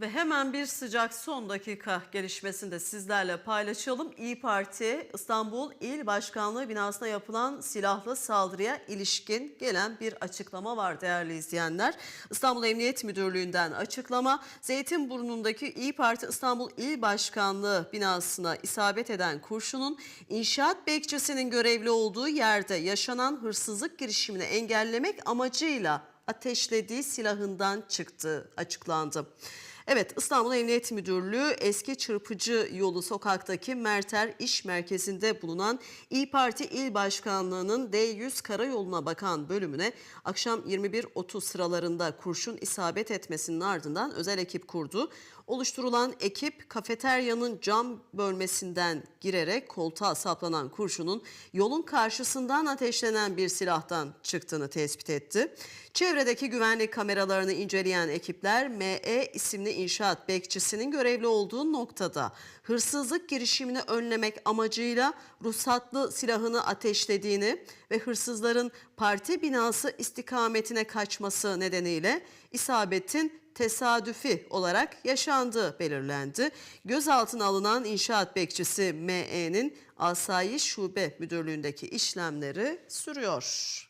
Ve hemen bir sıcak son dakika gelişmesini de sizlerle paylaşalım. İyi Parti İstanbul İl Başkanlığı binasına yapılan silahlı saldırıya ilişkin gelen bir açıklama var değerli izleyenler. İstanbul Emniyet Müdürlüğü'nden açıklama. Zeytinburnu'ndaki İyi Parti İstanbul İl Başkanlığı binasına isabet eden kurşunun inşaat bekçisinin görevli olduğu yerde yaşanan hırsızlık girişimini engellemek amacıyla ateşlediği silahından çıktığı açıklandı. Evet İstanbul Emniyet Müdürlüğü eski çırpıcı yolu sokaktaki Merter İş Merkezi'nde bulunan İyi Parti İl Başkanlığı'nın D100 karayoluna bakan bölümüne akşam 21.30 sıralarında kurşun isabet etmesinin ardından özel ekip kurdu. Oluşturulan ekip kafeteryanın cam bölmesinden girerek koltuğa saplanan kurşunun yolun karşısından ateşlenen bir silahtan çıktığını tespit etti. Çevredeki güvenlik kameralarını inceleyen ekipler ME isimli inşaat bekçisinin görevli olduğu noktada hırsızlık girişimini önlemek amacıyla ruhsatlı silahını ateşlediğini ve hırsızların parti binası istikametine kaçması nedeniyle isabetin tesadüfi olarak yaşandığı belirlendi. Gözaltına alınan inşaat bekçisi ME'nin Asayiş Şube Müdürlüğü'ndeki işlemleri sürüyor.